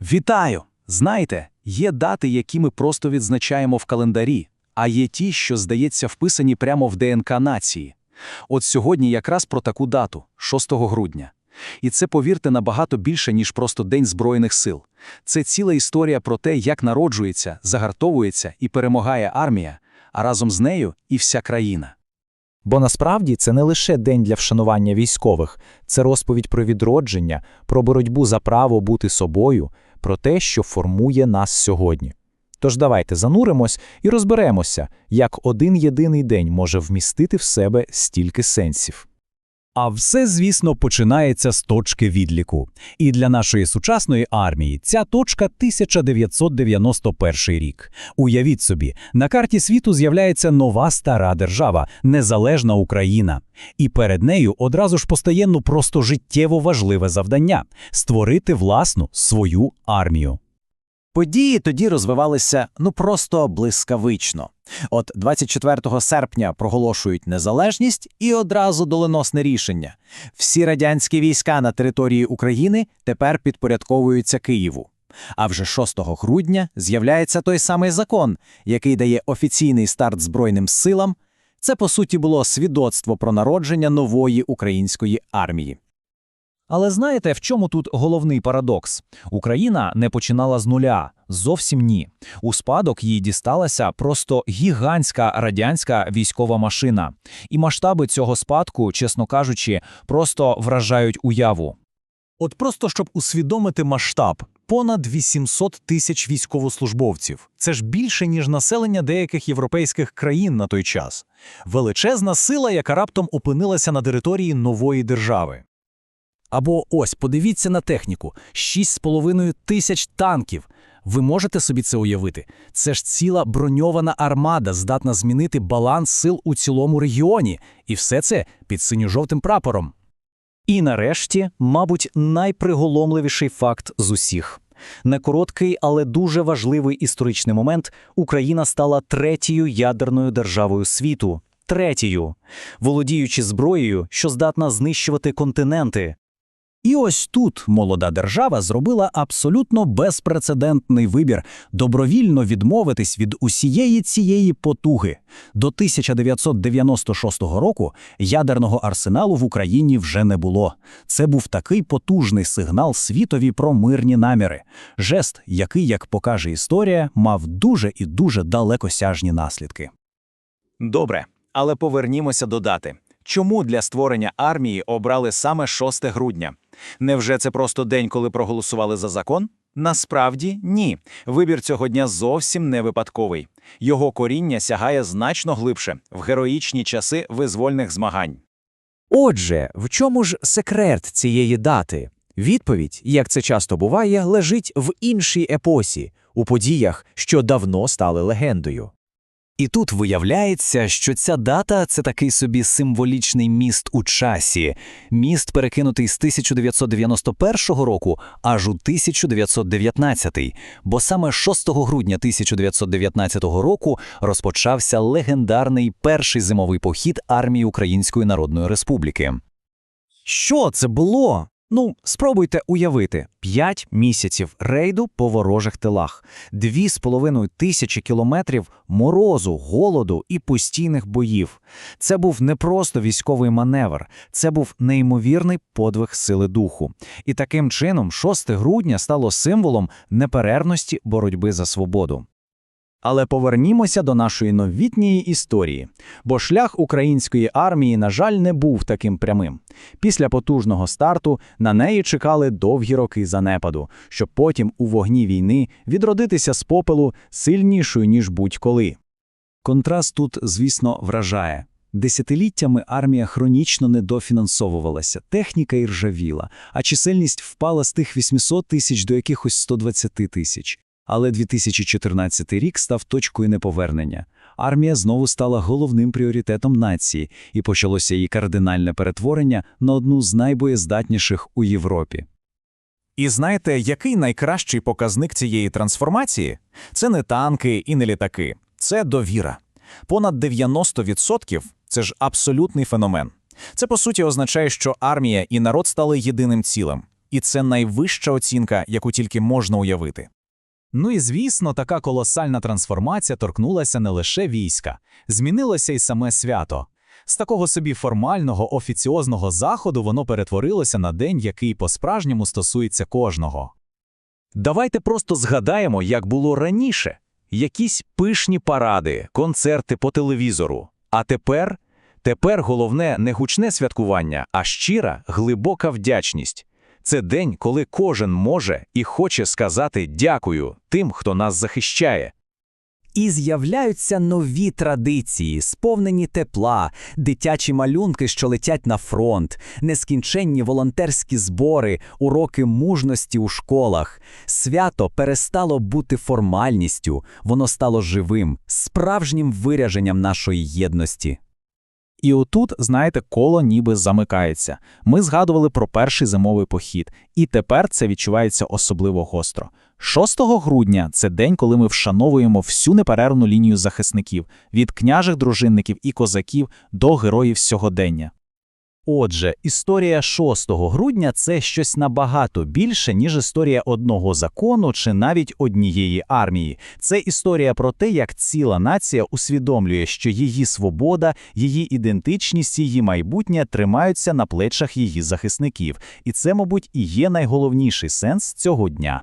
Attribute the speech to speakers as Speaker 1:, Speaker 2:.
Speaker 1: Вітаю! Знаєте, є дати, які ми просто відзначаємо в календарі, а є ті, що, здається, вписані прямо в ДНК нації. От сьогодні якраз про таку дату, 6 грудня. І це, повірте, набагато більше, ніж просто День Збройних сил. Це ціла історія про те, як народжується, загартовується і перемагає армія, а разом з нею і вся країна.
Speaker 2: Бо насправді це не лише день для вшанування військових, це розповідь про відродження, про боротьбу за право бути собою, про те, що формує нас сьогодні. Тож давайте зануримось і розберемося, як один єдиний день може вмістити в себе стільки сенсів.
Speaker 3: А все, звісно, починається з точки відліку. І для нашої сучасної армії ця точка 1991 рік. Уявіть собі, на карті світу з'являється нова стара держава, незалежна Україна. І перед нею одразу ж постає ну просто життєво важливе завдання створити власну свою армію.
Speaker 4: Події тоді розвивалися ну просто блискавично. От 24 серпня проголошують незалежність і одразу доленосне рішення. Всі радянські війська на території України тепер підпорядковуються Києву. А вже 6 грудня з'являється той самий закон, який дає офіційний старт Збройним силам. Це, по суті, було свідоцтво про народження нової української армії.
Speaker 3: Але знаєте, в чому тут головний парадокс? Україна не починала з нуля. Зовсім ні. У спадок їй дісталася просто гігантська радянська військова машина. І масштаби цього спадку, чесно кажучи, просто вражають уяву.
Speaker 5: От просто щоб усвідомити масштаб, понад 800 тисяч військовослужбовців. Це ж більше, ніж населення деяких європейських країн на той час. Величезна сила, яка раптом опинилася на території нової держави.
Speaker 1: Або ось, подивіться на техніку: 6,5 тисяч танків. Ви можете собі це уявити? Це ж ціла броньована армада, здатна змінити баланс сил у цілому регіоні, і все це під синьо-жовтим прапором.
Speaker 2: І нарешті, мабуть, найприголомливіший факт з усіх. На короткий, але дуже важливий історичний момент Україна стала третьою ядерною державою світу. Третьою, володіючи зброєю, що здатна знищувати континенти.
Speaker 1: І ось тут молода держава зробила абсолютно безпрецедентний вибір добровільно відмовитись від усієї цієї потуги. До 1996 року ядерного арсеналу в Україні вже не було. Це був такий потужний сигнал світові про мирні наміри. Жест, який, як покаже історія, мав дуже і дуже далекосяжні наслідки.
Speaker 4: Добре, але повернімося до дати. Чому для створення армії обрали саме 6 грудня? Невже це просто день, коли проголосували за закон? Насправді ні. Вибір цього дня зовсім не випадковий. Його коріння сягає значно глибше в героїчні часи визвольних змагань.
Speaker 6: Отже, в чому ж секрет цієї дати? Відповідь, як це часто буває, лежить в іншій епосі, у подіях, що давно стали легендою.
Speaker 3: І тут виявляється, що ця дата це такий собі символічний міст у часі, міст перекинутий з 1991 року аж у 1919, бо саме 6 грудня 1919 року розпочався легендарний перший зимовий похід армії Української Народної Республіки.
Speaker 6: Що це було? Ну, спробуйте уявити: п'ять місяців рейду по ворожих тилах, дві з половиною тисячі кілометрів морозу, голоду і постійних боїв. Це був не просто військовий маневр, це був неймовірний подвиг сили духу. І таким чином, 6 грудня стало символом неперервності боротьби за свободу. Але повернімося до нашої новітньої історії, бо шлях української армії, на жаль, не був таким прямим. Після потужного старту на неї чекали довгі роки занепаду, щоб потім у вогні війни відродитися з попелу сильнішою, ніж будь-коли.
Speaker 1: Контраст тут, звісно, вражає. Десятиліттями армія хронічно недофінансовувалася, техніка іржавіла, а чисельність впала з тих 800 тисяч до якихось 120 тисяч. Але 2014 рік став точкою неповернення. Армія знову стала головним пріоритетом нації, і почалося її кардинальне перетворення на одну з найбоєздатніших у Європі.
Speaker 5: І знаєте, який найкращий показник цієї трансформації? Це не танки і не літаки, це довіра. Понад 90% – це ж абсолютний феномен. Це по суті означає, що армія і народ стали єдиним цілим.
Speaker 4: І це найвища оцінка, яку тільки можна уявити.
Speaker 3: Ну і звісно, така колосальна трансформація торкнулася не лише війська, змінилося й саме свято. З такого собі формального офіціозного заходу воно перетворилося на день, який по-справжньому стосується кожного.
Speaker 6: Давайте просто згадаємо, як було раніше. Якісь пишні паради, концерти по телевізору. А тепер? Тепер головне не гучне святкування, а щира, глибока вдячність. Це день, коли кожен може і хоче сказати дякую тим, хто нас захищає.
Speaker 7: І з'являються нові традиції, сповнені тепла, дитячі малюнки, що летять на фронт, нескінченні волонтерські збори, уроки мужності у школах. Свято перестало бути формальністю, воно стало живим, справжнім виряженням нашої єдності.
Speaker 2: І отут, знаєте, коло ніби замикається. Ми згадували про перший зимовий похід, і тепер це відчувається особливо гостро. 6 грудня це день, коли ми вшановуємо всю неперервну лінію захисників від княжих дружинників і козаків до героїв сьогодення.
Speaker 3: Отже, історія 6 грудня це щось набагато більше, ніж історія одного закону чи навіть однієї армії. Це історія про те, як ціла нація усвідомлює, що її свобода, її ідентичність, її майбутнє тримаються на плечах її захисників. І це, мабуть, і є найголовніший сенс цього дня.